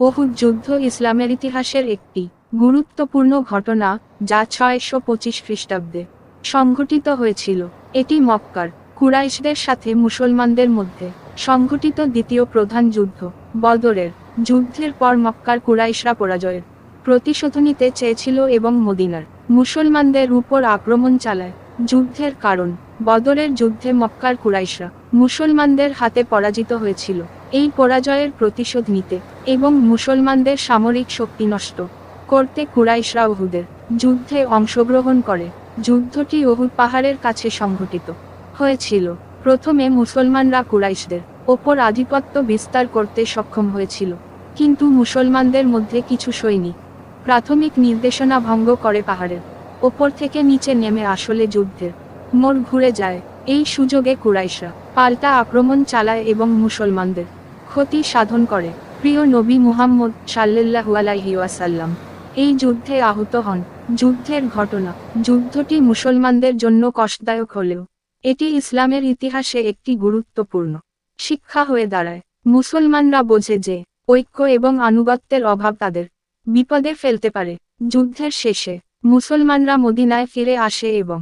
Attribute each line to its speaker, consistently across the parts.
Speaker 1: ওহুদ যুদ্ধ ইসলামের ইতিহাসের একটি গুরুত্বপূর্ণ ঘটনা, যা ছয়শো পঁচিশ খ্রিস্টাব্দে সংঘটিত হয়েছিল। এটি মক্কার কুরাইশদের সাথে মুসলমানদের মধ্যে সংঘটিত দ্বিতীয় প্রধান যুদ্ধ, বদরের যুদ্ধের পর মক্কার কুরাইশরা পরাজয়ের প্রতিশোধ নিতে চেয়েছিল এবং মদিনার মুসলমানদের উপর আক্রমণ চালায়। যুদ্ধের কারণ, বদরের যুদ্ধে মক্কার কুরাইশরা মুসলমানদের হাতে পরাজিত হয়েছিল। এই পরাজয়ের প্রতিশোধ নিতে এবং মুসলমানদের সামরিক শক্তি নষ্ট করতে কুরাইশরা ওহুদের যুদ্ধে অংশগ্রহণ করে। যুদ্ধটি ওহুদ পাহাড়ের কাছে সংঘটিত হয়েছিল। প্রথমে মুসলমানরা কুরাইশদের ওপর আধিপত্য বিস্তার করতে সক্ষম হয়েছিল। কিন্তু মুসলমানদের মধ্যে কিছু সৈনিক প্রাথমিক নির্দেশনা ভঙ্গ করে পাহাড়ের ওপর থেকে নিচে নেমে আসলে যুদ্ধের মোড় ঘুরে যায়, এই সুযোগে কুরাইশা পাল্টা আক্রমণ চালায় এবং মুসলমানদের ক্ষতি সাধন করে। প্রিয় নবী মুহাম্মদ সাল্লাল্লাহু আলাইহি ওয়াসাল্লাম, এই যুদ্ধে আহত হন। যুদ্ধের ঘটনা, যুদ্ধটি মুসলমানদের জন্য কষ্টদায়ক হলেও, এটি ইসলামের ইতিহাসে একটি গুরুত্বপূর্ণ শিক্ষা হয়ে দাঁড়ায়। মুসলমানরা বোঝে যে, ঐক্য এবং আনুগত্যের অভাব তাদের বিপদে ফেলতে পারে। যুদ্ধের শেষে মুসলমানরা মদিনায় ফিরে আসে এবং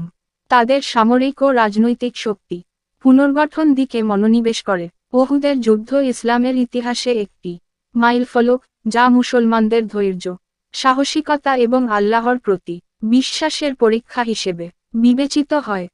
Speaker 1: তাদের সামরিক ও রাজনৈতিক শক্তি পুনর্গঠন দিকে মনোনিবেশ করে। বহুদের যুদ্ধ ইসলামের ইতিহাসে একটি মাইলফলক, যা মুসলমানদের ধৈর্য, সাহসিকতা এবং আল্লাহর প্রতি বিশ্বাসের পরীক্ষা হিসেবে বিবেচিত হয়।